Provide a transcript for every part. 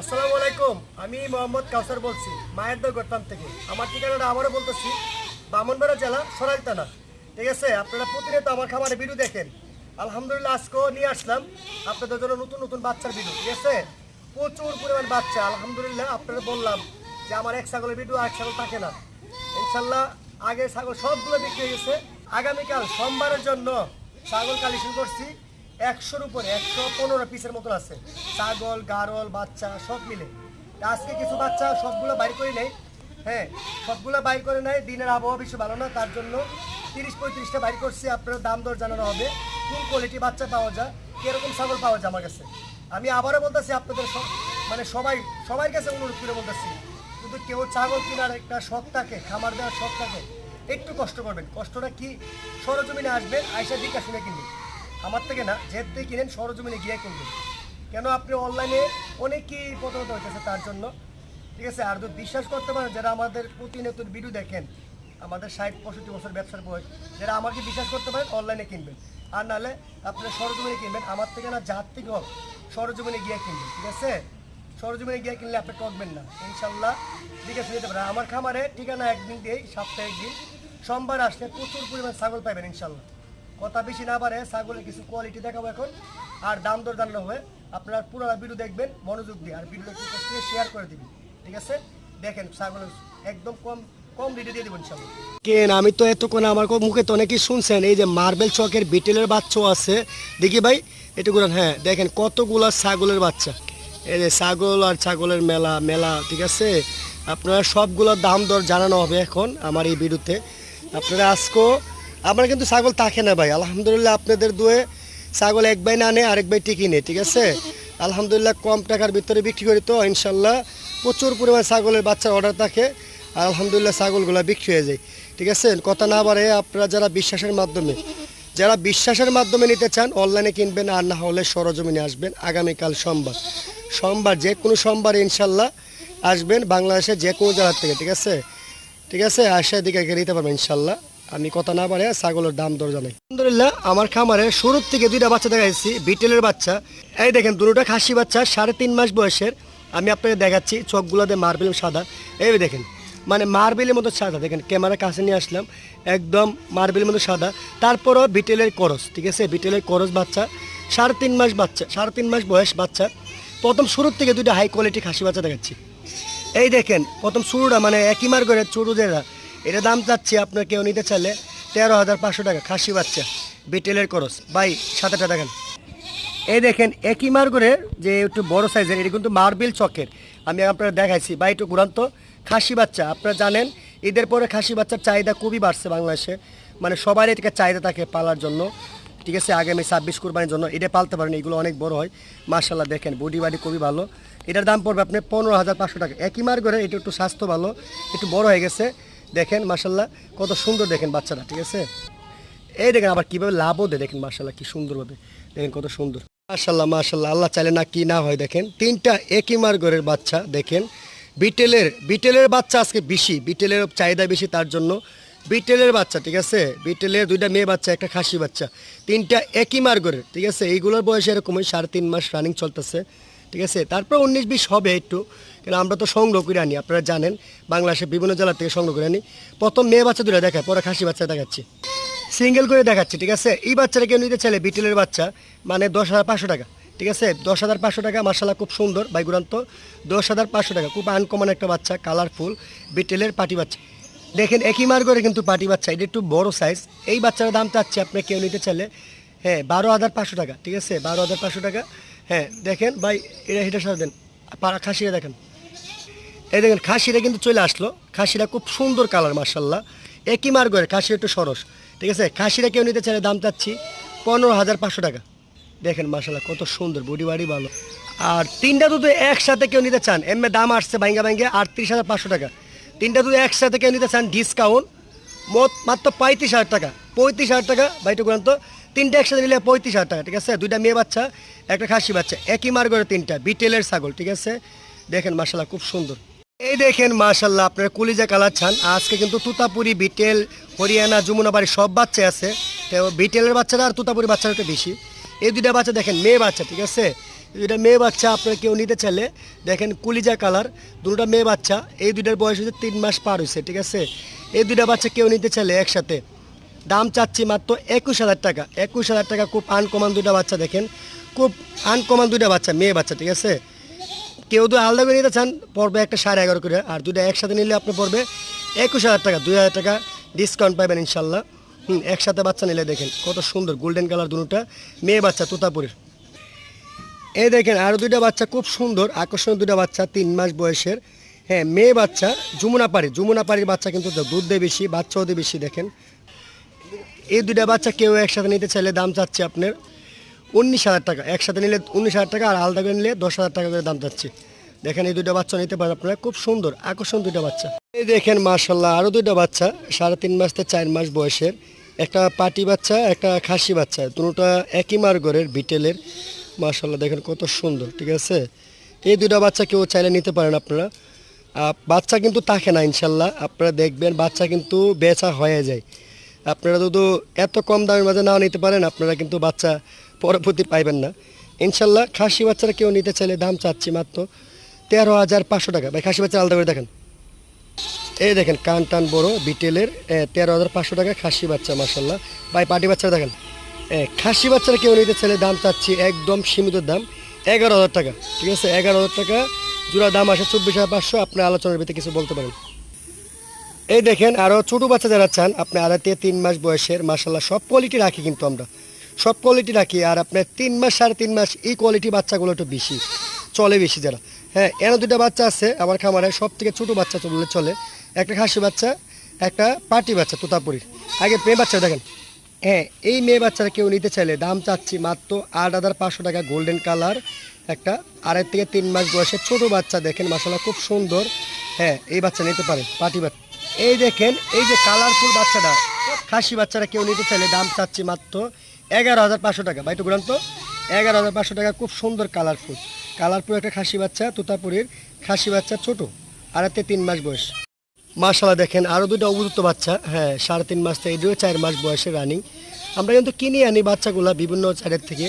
আসসালামু আলাইকুম, আমি মোহাম্মদ কাউসার বলছি মায়ের দর গড়তাম থেকে। আমার ঠিকানাটা আবারও বলতেছি, বামনবাড়া জেলা সরাইল থানা ঠিক আছে, আপনারা প্রতিনিয়ত আমার খামারে ভিডিও দেখেন। আলহামদুলিল্লাহ, আজকেও নিয়ে আসলাম আপনাদের জন্য নতুন নতুন বাচ্চার ভিডিও, ঠিক আছে? প্রচুর পরিমাণ বাচ্চা, আলহামদুলিল্লাহ আপনারা বললাম যে আমার এক ছাগলের ভিডিও এক ছাগল থাকে না। ইনশাল্লাহ, আগে ছাগল সবগুলো বিক্রি হয়ে গেছে। আগামীকাল সোমবারের জন্য ছাগল কালেকশন করছি। একশোর উপরে, একশো পনেরো পিসের মতন আছে। ছাগল, গারল, বাচ্চা, সব মিলে। আজকে কিছু বাচ্চা সবগুলো বাইর করে নেই। হ্যাঁ সবগুলো বাইর করে নেয় দিনের আবহাওয়া বেশি ভালো না, তার জন্য তিরিশ পঁয়ত্রিশটা বাইর করছি। আপনার দাম দর জানানো হবে। কোন কোয়ালিটি বাচ্চা পাওয়া যায়। কীরকম ছাগল পাওয়া যায় আমার কাছে? আমি আবারও বলতেছি, আপনাদের মানে সবাই সবার কাছে অনুরোধ করে বলতেছি। কিন্তু কেউ ছাগল কেনার একটা শখ থাকে, খামার দেওয়ার শখ থাকে, একটু কষ্ট করবেন। কষ্টটা কি? সরজমিনে আসবেন আয়সা দিকা শুনে কিনবেন। আমার থেকে না দিয়ে কিনেন, সরজমিনে গিয়ে কিনবেন। কেন আপনি অনলাইনে অনেকেই প্রতারিত হইতেছে তার জন্য। ঠিক আছে, আর যদি বিশ্বাস করতে পারেন, যারা আমাদের প্রতিনিয়ত ভিডিও দেখেন, আমাদের ষাট, পঁয়ষট্টি বছর ব্যবসার বয়স, যারা আমাকে বিশ্বাস করতে পারেন, অনলাইনে কিনবেন। আর নাহলে আপনি সরজমিনে কিনবেন, আমার থেকে না, যার থেকে হোক, সরজমিনে গিয়ে কিনবেন। ঠিক আছে? সরজমিনে গিয়ে কিনলে আপনি টকবেন না। ইনশাল্লাহ ঠিক আছে যেতে পারেন আমার খামারে ঠিকানা একদিন দিয়েই সপ্তাহে একদিন। সোমবার আসলে প্রচুর পরিমাণ ছাগল পাবেন ইনশাল্লাহ। কথা বেশি না পারে ছাগলের কিছু কোয়ালিটি দেখাবো এখন। আর দাম দর জানানো হবে। আপনার পুরো ভিডিও দেখবেন, মনোযোগ দিয়ে। আর ভিডিও শেয়ার করে দিবি। ঠিক আছে? দেখেন ছাগলের একদম কম কম ভিডিও দিয়ে দেবেন কেন, আমি তো এতক্ষণ আমার মুখে তো অনেকেই শুনছেন, এই যে মার্বেল চকের বিটেলের বাচ্চাও আছে। দেখি ভাই এটুকু হ্যাঁ দেখেন কতগুলা ছাগলের বাচ্চা। এই যে ছাগল আর ছাগলের মেলা মেলা, ঠিক আছে? আপনারা সবগুলোর দাম দর জানানো হবে এখন আমার এই ভিডিওতে আপনারা আজকেও আমার কিন্তু ছাগল থাকে না ভাই। আলহামদুলিল্লাহ আপনাদের দুয়ে ছাগল এক ভাই না নেয় আরেক ভাই টিকি নেই ঠিক আছে? আলহামদুলিল্লাহ কম টাকার ভিতরে বিক্রি করি তো, ইনশাল্লাহ প্রচুর পরিমাণ ছাগলের বাচ্চার অর্ডার থাকে, আর আলহামদুলিল্লাহ ছাগলগুলো বিক্রি হয়ে যায়, ঠিক আছে? কথা না বাড়ে আপনারা যারা বিশ্বাসের মাধ্যমে, যারা বিশ্বাসের মাধ্যমে নিতে চান অনলাইনে কিনবেন, আর না হলে সরজমিনে আসবেন, আগামীকাল সোমবার। সোমবার যে কোনো সোমবার ইনশাল্লাহ আসবেন বাংলাদেশে যে কোনো জায়গার থেকে, ঠিক আছে? ঠিক আছে? আসা দিকে নিতে পারবেন ইনশাল্লাহ। আমি কথা না পারে ছাগলের দাম দর জানাই আলহামদুলিল্লাহ, আমার খামারে শুরুর থেকে দুইটা বাচ্চা দেখাইছি, বিটেলের বাচ্চা। এই দেখেন, দুটোটা খাসি বাচ্চা, সাড়ে তিন মাস বয়সের। আমি আপনাকে দেখাচ্ছি চোখগুলোতে মার্বেল সাদা। এই দেখেন মানে মার্বেলের মতো সাদা। দেখেন ক্যামেরা কাছে নিয়ে আসলাম, একদম মার্বেলের মতো সাদা। তারপরও বিটেলের করস, ঠিক আছে? বিটেলের করস বাচ্চা, সাড়ে তিন মাস বাচ্চা, সাড়ে তিন মাস বয়স বাচ্চা। প্রথম শুরুর থেকে দুইটা হাই কোয়ালিটি খাসি বাচ্চা দেখাচ্ছি। এই দেখেন, প্রথম শুরুটা মানে একই মার করে চুরু যেটা এটা দাম চাচ্ছি আপনার কেউ নিতে চাইলে তেরো হাজার পাঁচশো টাকা, খাসি বাচ্চা, বিটেলের করস বাই সাতটা দেখেন এই দেখেন, একই মার করে যে একটু বড় সাইজের, এটা কিন্তু মার্বেল চকের। আমি আপনারা দেখাইছি বা একটু ঘুরান্ত। খাসি বাচ্চা, আপনারা জানেন, ঈদের পরে খাসি বাচ্চার চাহিদা খুবই বাড়ছে বাংলাদেশে। মানে সবারই এটাকে চাহিদা থাকে পালার জন্য। ঠিক আছে, আগামী ছাব্বিশ কোরবানির জন্য। এটা পালতে পারেন, এগুলো অনেক বড় হয়। মার্শাল্লাহ দেখেন, বডি বাডি খুবই ভালো। এটার দাম পড়বে আপনি পনেরো হাজার পাঁচশো টাকা। একই করে এটা একটু স্বাস্থ্য ভালো, একটু বড় হয়ে গেছে। দেখেন মার্শাল্লাহ কত সুন্দর দেখেন বাচ্চারা, ঠিক আছে? এই দেখেন আবার কীভাবে লাভও দেয়, দেখেন মার্শাল্লাহ কি সুন্দরভাবে। দেখেন কত সুন্দর। মার্শাল্লাহ মার্শাল্লাহ আল্লাহ চাইলে না কি না হয়, দেখেন। তিনটা একই মার ঘরের বাচ্চা, দেখেন। বিটেলের বিটেলের বাচ্চা আজকে বেশি, বিটেলের চাহিদা বেশি তার জন্য। বিটেলের বাচ্চা, ঠিক আছে? বিটেলের দুইটা মেয়ে বাচ্চা, একটা খাসি বাচ্চা। তিনটা একই মার ঘরের ঠিক আছে? এইগুলোর বয়স এরকমই, সাড়ে তিন মাস রানিং চলতেছে। ঠিক আছে? তারপর উনিশ বিশ হবে একটু, কিন্তু আমরা তো সংগ্রহ করে আনি, আপনারা জানেন, বাংলাদেশের বিভিন্ন জেলা থেকে সংগ্রহ করে আনি। প্রথম মেয়ে বাচ্চা দুটো দেখায়, পরে খাসি বাচ্চা দেখাচ্ছি। সিঙ্গেল করে দেখাচ্ছি, ঠিক আছে? এই বাচ্চাটা কেউ নিতে চাইলে বিটেলের বাচ্চা মানে দশ হাজার পাঁচশো টাকা, ঠিক আছে? দশ হাজার পাঁচশো টাকা মার্শাল্লাহ খুব সুন্দর বাইগুরান্ত দশ হাজার পাঁচশো টাকা, খুব আনকমন একটা বাচ্চা কালারফুল বিটেলের পাটি বাচ্চা। দেখেন, একই মার করে কিন্তু পাটি বাচ্চা, এটা একটু বড় সাইজ এই বাচ্চার দাম চাচ্ছে আপনি কেউ নিতে চাইলে হ্যাঁ বারো হাজার পাঁচশো টাকা, ঠিক আছে? বারো হাজার পাঁচশো টাকা। হ্যাঁ দেখেন ভাই, এটা হিটার সাথে দেন। খাসিটা দেখেন। এই দেখেন, খাসিটা কিন্তু চলে আসলো। খাসিটা খুব সুন্দর কালার মার্শাল্লাহ একই মার করে খাসি একটু সরস। ঠিক আছে? খাসিটা কেউ নিতে চাইলে দাম চাচ্ছি পনেরো হাজার পাঁচশো টাকা। দেখেন মার্শাল্লাহ কত সুন্দর বডি বাড়ি ভালো। আর তিনটা দুধ একসাথে কেউ নিতে চান এমনি দাম আসছে ভাঙ্গা ভাঙ্গে আটত্রিশ হাজার পাঁচশো টাকা। তিনটা দুধ একসাথে কেউ নিতে চান ডিসকাউন্ট মোট মাত্র পঁয়ত্রিশ হাজার টাকা। পঁয়ত্রিশ হাজার টাকা বাইটু গ্রন্থ তিনটা একসাথে নিলে পঁয়ত্রিশ হাজার টাকা, ঠিক আছে? দুইটা মেয়ে বাচ্চা, একটা খাসি বাচ্চা, একই মার করে তিনটা বিটেলের ছাগল, ঠিক আছে? দেখেন মার্শাল্লাহ খুব সুন্দর। এই দেখেন মার্শাল্লাহ আপনার কুলিজা কালার ছান। আজকে কিন্তু তুতাপুরি, বিটেল, হরিয়ানা যমুনাবাড়ি সব বাচ্চা আছে। তো বিটেলের বাচ্চারা আর তুতাপুরি বাচ্চারা একটু বেশি। এই দুইটা বাচ্চা দেখেন, মেয়ে বাচ্চা, ঠিক আছে? এটা মেয়ে বাচ্চা আপনার কেউ নিতে চাইলে, দেখেন, কুলিজা কালার দুটোটা মেয়ে বাচ্চা। এই দুইটার বয়স হচ্ছে তিন মাস পার হয়েছে ঠিক আছে? এই দুইটা বাচ্চা কেউ নিতে চাইলে একসাথে। দাম চাচ্ছি মাত্র একুশ হাজার টাকা। একুশ হাজার টাকা খুব আনকমান দুইটা বাচ্চা দেখেন। খুব আনকমান দুইটা বাচ্চা, মেয়ে বাচ্চা, ঠিক আছে? কেউ তো আলাদা করে নিতে চান, পড়বে একটা সাড়ে এগারো করে, আর দুইটা একসাথে নিলে আপনি পড়বে একুশ হাজার টাকা, দুই হাজার টাকা ডিসকাউন্ট পাবেন ইনশাল্লাহ। হুম, একসাথে বাচ্চা নিলে দেখেন, কত সুন্দর গোল্ডেন কালার দুটোটা মেয়ে বাচ্চা, তোতাপুরের। এই দেখেন আরও দুইটা বাচ্চা খুব সুন্দর, আকর্ষণীয় দুইটা বাচ্চা, তিন মাস বয়সের। হ্যাঁ মেয়ে বাচ্চা, যমুনা পাড়ি, যমুনা পাড়ির বাচ্চা কিন্তু দুধ দেয় বেশি, বাচ্চাও দেয় বেশি দেখেন। এই দুইটা বাচ্চা কেউ একসাথে নিতে চাইলে দাম চাচ্ছে আপনার উনিশ হাজার টাকা। একসাথে নিলে উনিশ হাজার টাকা আর আলাদা করে নিলে দশ হাজার টাকা করে দাম চাচ্ছে। দেখেন এই দুইটা বাচ্চা নিতে পারেন আপনারা। খুব সুন্দর, আকর্ষণ দুইটা বাচ্চা। এই দেখেন মার্শাল্লাহ আরও দুইটা বাচ্চা, সাড়ে তিন মাস থেকে চার মাস বয়সের। একটা পাটি বাচ্চা, একটা খাসি বাচ্চা। দুটোটা একই মার্গরের, বিটেলের। মার্শাল্লাহ দেখেন কত সুন্দর, ঠিক আছে? এই দুইটা বাচ্চা কেউ চাইলে নিতে পারেন আপনারা। বাচ্চা কিন্তু থাকে না ইনশাল্লাহ আপনারা দেখবেন বাচ্চা কিন্তু বেচা হয়ে যায়। আপনারা যদি এত কম দামের মাঝে নাও নিতে পারেন, আপনারা কিন্তু বাচ্চা পরবর্তী পাইবেন না। ইনশাল্লাহ খাসি বাচ্চারা কেউ নিতে চাইলে দাম চাচ্ছি মাত্র তেরো হাজার পাঁচশো টাকা। ভাই, খাসি বাচ্চা আলাদা করে দেখেন। এই দেখেন, কান টান বড়ো, বিটেলের তেরো হাজার পাঁচশো টাকা খাসি বাচ্চা মাসাল্লাহ ভাই পাটি বাচ্চারা দেখেন। খাসি বাচ্চারা কেউ নিতে চাইলে দাম চাচ্ছি একদম সীমিত দাম, এগারো হাজার টাকা। ঠিক আছে? এগারো হাজার টাকা, জোড়া দাম আসে চব্বিশ হাজার পাঁচশো আপনার আলোচনার ভিতরে কিছু বলতে পারেন। এই দেখেন আরও ছোটো বাচ্চা যারা চান, আপনি আড়াই থেকে তিন মাস বয়সের মাসাল্লাহ সব কোয়ালিটি রাখি কিন্তু আমরা। সব কোয়ালিটি রাখি, আর আপনার তিন মাস, সাড়ে তিন মাস, এই কোয়ালিটি বাচ্চাগুলো একটু বেশি, চলে বেশি যারা। হ্যাঁ এর দুটা বাচ্চা আছে, আমার খামারে সব থেকে ছোটো বাচ্চা চললে চলে। একটা খাসি বাচ্চা, একটা পাটি বাচ্চা, তোতাপুরির। আগে মেয়ে বাচ্চা দেখেন। হ্যাঁ এই মেয়ে বাচ্চারা কেউ নিতে চাইলে দাম চাচ্ছি মাত্র আট হাজার পাঁচশো টাকা গোল্ডেন কালার একটা আড়াই থেকে তিন মাস বয়সের ছোট বাচ্চা দেখেন মাসাল্লাহ খুব সুন্দর। হ্যাঁ এই বাচ্চা নিতে পারেন, পাটি বাচ্চা। এই দেখেন, এই যে কালারফুল বাচ্চাটা, খাসি বাচ্চারা কেউ নিতে চাইলে দাম চাচ্ছি মাত্র এগারো হাজার পাঁচশো টাকা। বাইটু গ্রান্ত এগারো হাজার পাঁচশো টাকা, খুব সুন্দর কালারফুল কালারফুল একটা খাসি বাচ্চা, তোতাপুরির খাসি বাচ্চা ছোট থেকে তিন মাস বয়স। মার্শাল্লাহ দেখেন আরও দুটো উপযুক্ত বাচ্চা হ্যাঁ সাড়ে তিন মাস থেকে এটিও চার মাস বয়সে রানিং আমরা কিন্তু কিনে আনি বাচ্চাগুলো বিভিন্ন সাইডের থেকে।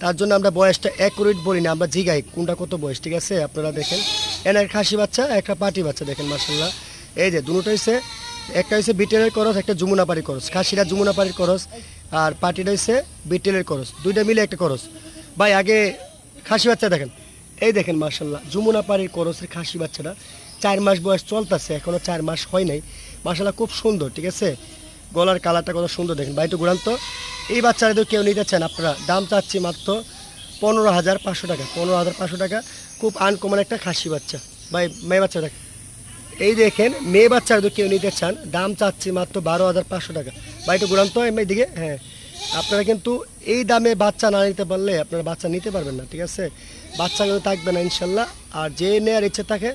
তার জন্য আমরা বয়সটা অ্যাকুরেট বলি না, আমরা জিগাই কোনটা কত বয়স, ঠিক আছে? আপনারা দেখেন, এনার খাসি বাচ্চা, একটা পাটি বাচ্চা, দেখেন মার্শাল্লাহ এই যে দুটোটা হচ্ছে একটা হচ্ছে বিটেলের করস একটা যমুনাপাড়ির করস খাসিটা যমুনাপাড়ির করস আর পাটিটা হচ্ছে বিটেলের করস দুইটা মিলে একটা করস ভাই, আগে খাসি বাচ্চা দেখেন। এই দেখেন মার্শাল্লাহ যমুনা পাড়ির করসের খাসি বাচ্চাটা চার মাস বয়স চলতেছে, এখনও চার মাস হয় নাই। মার্শাল্লাহ খুব সুন্দর, ঠিক আছে? গলার কালারটা কত সুন্দর দেখেন। ভাই তো। ঘুরান্ত এই বাচ্চারা তো কেউ নিতে চান, আপনারা দাম চাচ্ছি মাত্র পনেরো হাজার পাঁচশো টাকা, পনেরো হাজার পাঁচশো টাকা। খুব আনকমন একটা খাসি বাচ্চা। ভাই, মেয়ে বাচ্চা দেখ এই দেখেন, মেয়ে বাচ্চারা তো কেউ নিতে চান, দাম চাচ্ছি মাত্র বারো হাজার পাঁচশো টাকা। ভাই তো ঘুরান্ত এই দিকে হ্যাঁ। আপনারা কিন্তু এই দামে বাচ্চা না নিতে পারলে আপনারা বাচ্চা নিতে পারবেন না, ঠিক আছে? বাচ্চা কিন্তু থাকবে না, ইনশাল্লাহ। আর যে নেওয়ার ইচ্ছে থাকে,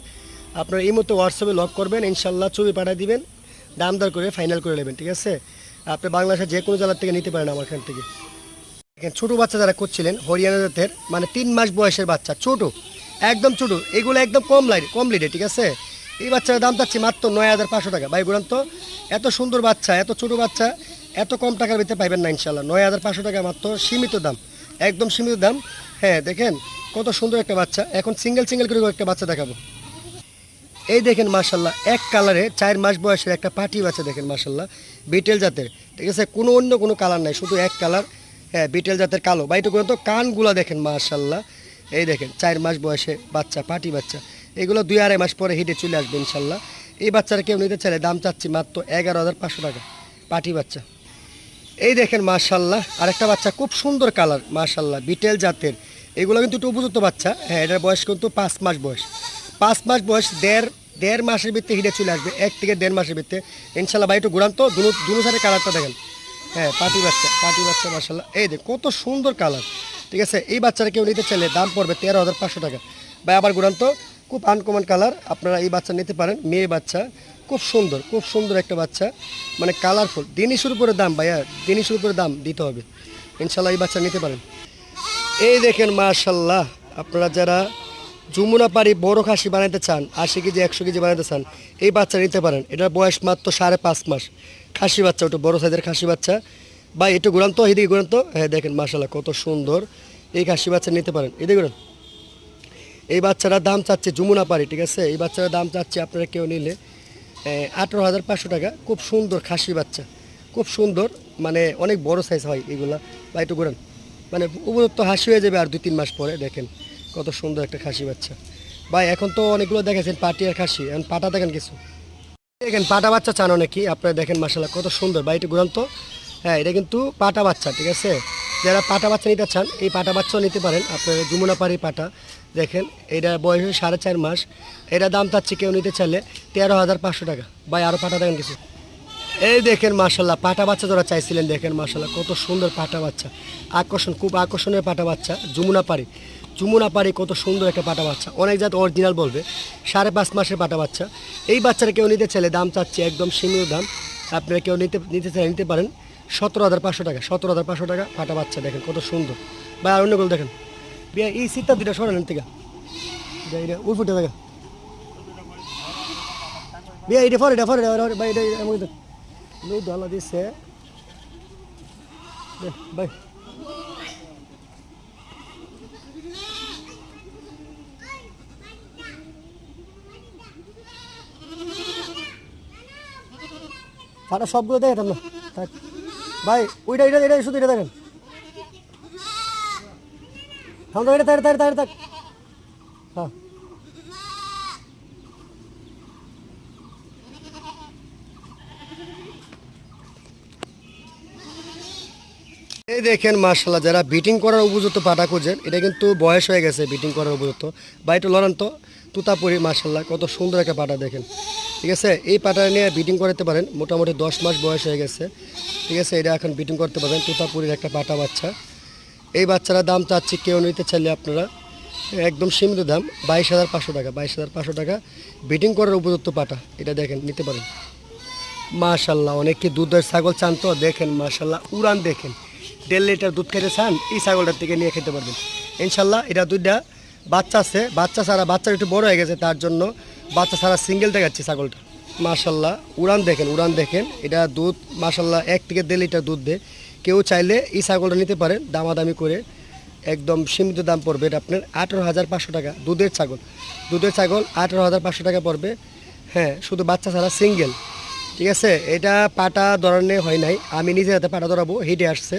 আপনারা এই মতো হোয়াটসঅ্যাপে লক করবেন, ইনশাল্লাহ ছবি পাঠিয়ে দিবেন, দাম দর করে ফাইনাল করে নেবেন, ঠিক আছে? আপনি বাংলাদেশের যে কোনো জেলার থেকে নিতে পারেন আমার এখান থেকে। দেখেন, ছোটো বাচ্চা যারা করছিলেন, হরিয়ানা জাতের মানে তিন মাস বয়সের বাচ্চা, ছোট, একদম ছোট, এগুলো একদম কম লাইট কম লিডে ঠিক আছে? এই বাচ্চার দাম চাচ্ছি মাত্র নয় হাজার পাঁচশো টাকা। ভাই বলুন তো। এত সুন্দর বাচ্চা, এত ছোট বাচ্চা, এত কম টাকার ভিতরে পাইবেন না ইনশাল্লাহ নয় হাজার পাঁচশো টাকা মাত্র সীমিত দাম, একদম সীমিত দাম। হ্যাঁ দেখেন কত সুন্দর একটা বাচ্চা। এখন সিঙ্গেল সিঙ্গেল করে একটা বাচ্চা দেখাবো। এই দেখেন মার্শাল্লাহ এক কালারে চার মাস বয়সের একটা পাটি বাচ্চা দেখেন মার্শাল্লাহ বিটেল জাতের। ঠিক আছে, কোনো অন্য কোনো কালার নাই, শুধু এক কালার। হ্যাঁ বিটেল জাতের কালো। বাইটু করে তো, কানগুলো দেখেন মার্শাল্লাহ এই দেখেন, চার মাস বয়সে বাচ্চা পাটি বাচ্চা। এগুলো দুই আড়াই মাস পরে হিটে চলে আসবে ইনশাল্লাহ। এই বাচ্চারা কেউ নিতে চাইলে দাম চাচ্ছি মাত্র এগারো হাজার পাঁচশো টাকা পাটি বাচ্চা। এই দেখেন মার্শাল্লাহ আরেকটা বাচ্চা খুব সুন্দর কালার মার্শাল্লাহ বিটেল জাতের। এগুলো কিন্তু একটু উপযুক্ত বাচ্চা। হ্যাঁ এটার বয়স কিন্তু পাঁচ মাস বয়স। পাঁচ মাস বয়স, দেড় দেড় মাসের ভিতরে হিটে চলে আসবে, এক থেকে দেড় মাসের ভিতরে ইনশাল্লাহ ভাই, একটু ঘুরান তো, দুনো দুনো সাইডে কালারটা দেখেন। হ্যাঁ পাটি বাচ্চা পাটি বাচ্চা মার্শাল্লাহ এই দেখ কত সুন্দর কালার। ঠিক আছে, এই বাচ্চারা কেউ নিতে চাইলে দাম পড়বে তেরো হাজার পাঁচশো টাকা। ভাই, আবার ঘুরান তো। খুব আনকমন কালার আপনারা এই বাচ্চা নিতে পারেন, মেয়ে বাচ্চা, খুব সুন্দর খুব সুন্দর একটা বাচ্চা মানে কালারফুল দিনই উপরে দাম, ভাইয়া দিনই উপরে দাম দিতে হবে। ইনশাল্লাহ এই বাচ্চা নিতে পারেন। এই দেখেন মাশাল্লাহ আপনারা যারা যমুনা পাড়ি বড় খাসি বানাতে চান, আশি কেজি, একশো কেজি বানাতে চান, এই বাচ্চা নিতে পারেন। এটার বয়স মাত্র সাড়ে পাঁচ মাস। খাসি বাচ্চা, ওটা বড় সাইজের খাসি বাচ্চা। বা একটু ঘুরান তো, এদিকে ঘুরান হ্যাঁ দেখেন মাশাল্লাহ কত সুন্দর এই খাসি বাচ্চা নিতে পারেন। এদিকে ঘুরান। এই বাচ্চারা দাম চাচ্ছে যমুনা পাড়ি, ঠিক আছে? এই বাচ্চাটার দাম চাচ্ছে আপনারা কেউ নিলে আঠেরো হাজার পাঁচশো টাকা। খুব সুন্দর খাসি বাচ্চা। খুব সুন্দর মানে অনেক বড় সাইজ হয় এগুলা। বা একটু ঘোরান। মানে উপযুক্ত হাসি হয়ে যাবে আর দুই, তিন মাস পরে, দেখেন। কত সুন্দর একটা খাসি বাচ্চা। ভাই, এখন তো অনেকগুলো দেখেছেন, পাটি আর খাসি। এখন পাটা দেখেন কিছু। দেখেন, পাটা বাচ্চা চান নাকি আপনারা দেখেন মাসাল্লাহ কত সুন্দর। বাড়িটি ঘুরান তো। হ্যাঁ এটা কিন্তু পাটা বাচ্চা, ঠিক আছে? যারা পাটা বাচ্চা নিতে চান, এই পাটা বাচ্চাও নিতে পারেন। আপনার যমুনাপাড়ি পাটা, দেখেন, এটা বয়স হচ্ছে সাড়ে চার মাস। এটা দাম চাচ্ছে কেউ নিতে চাইলে তেরো হাজার পাঁচশো টাকা। বা আরও পাটা দেখেন কিছু। এই দেখেন মার্শাল্লাহ পাটা বাচ্চা যারা চাইছিলেন, দেখেন মার্শাল্লাহ কত সুন্দর পাটা বাচ্চা। আকর্ষণ, খুব আকর্ষণের পাটা বাচ্চা যমুনা পাড়ি পাড়ি কত সুন্দর একটা পাটা বাচ্চা। অনেক জাত অরিজিনাল বলবে, সাড়ে পাঁচ মাসের পাটা বাচ্চা। এই বাচ্চাটা কেউ নিতে চাইলে দাম চাচ্ছে একদম সীমিত দাম। আপনারা কেউ নিতে নিতে চাইলে নিতে পারেন। সতেরো হাজার পাঁচশো টাকা সতেরো হাজার পাঁচশো টাকা ফাটা বাচ্চা দেখেন কত সুন্দর। বা আর অন্যগুলো দেখেন। বিয়া এই শীতটা দুটা সরালেন থেকে। ওই ফুটে দেখা বিয়া এটা ফর এটা ফর এটা ভাই এটা এমন লই ডলা দিছে। দে, ভাই। ফাটা সবগুলো দেখেন না। থাক। ভাই, ওইটা এটা এটা শুধু এটা দেখেন। এটা তাড়ে তাড়ে থাক হ্যাঁ। এই দেখেন মার্শাল্লাহ যারা বিটিং করার উপযুক্ত পাটা খুঁজেন, এটা কিন্তু বয়স হয়ে গেছে বিটিং করার উপযুক্ত। বা একটু লড়ান তো। তুতাপুরি মার্শাল্লাহ কত সুন্দর একটা পাটা দেখেন। ঠিক আছে? এই পাটা নিয়ে বিটিং করতে পারেন, মোটামুটি দশ মাস বয়স হয়ে গেছে। ঠিক আছে? এটা এখন বিটিং করতে পারবেন, তুতাপুরির একটা পাটা বাচ্চা। এই বাচ্চারা দাম চাচ্ছি কেউ নিতে চাইলে আপনারা, একদম সীমিত দাম, বাইশ হাজার পাঁচশো টাকা, বাইশ হাজার পাঁচশো টাকা বিটিং করার উপযুক্ত পাটা। এটা দেখেন, নিতে পারেন। মাশাল্লাহ অনেকে দুধের ছাগল চান তো? দেখেন মাশাল্লাহ উড়ান দেখেন। দেড় লিটার দুধ খেতে চান, এই ছাগলটার থেকে নিয়ে খেতে পারবেন। ইনশাল্লাহ এটা দুইটা বাচ্চা আছে, বাচ্চা ছাড়া বাচ্চা একটু বড় হয়ে গেছে, তার জন্য বাচ্চা ছাড়া সিঙ্গেল দেখাচ্ছে ছাগলটা। মাশাল্লাহ, উড়ান দেখেন উড়ান দেখেন। এটা দুধ, মাশাল্লাহ, এক থেকে দেড় লিটার দুধ দেয়। কেউ চাইলে এই ছাগলটা নিতে পারেন, দামাদামি করে। একদম সীমিত দাম পড়বে এটা আপনার আঠেরো হাজার পাঁচশো টাকা, দুধের ছাগল। দুধের ছাগল আঠেরো হাজার পাঁচশো টাকা পড়বে। হ্যাঁ শুধু বাচ্চা ছাড়া সিঙ্গেল ঠিক আছে? এটা পাটা ধরনের হয় নাই। আমি নিজের হাতে পাটা ধরাবো, হেঁটে আসছে।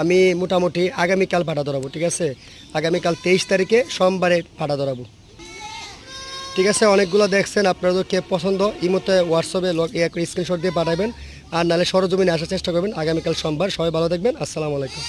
আমি মোটামুটি আগামীকাল ভাড়া ধরাবো, ঠিক আছে? আগামীকাল তেইশ তারিখে সোমবারে ভাড়া ধরাবো। ঠিক আছে, অনেকগুলো দেখছেন আপনাদের কে পছন্দ মতো হোয়াটসঅ্যাপে ইয়ে স্ক্রিনশট দিয়ে পাঠাবেন। আর নাহলে সরজমিনে আসার চেষ্টা করবেন। আগামীকাল সোমবার, সবাই ভালো দেখবেন আসসালামু আলাইকুম।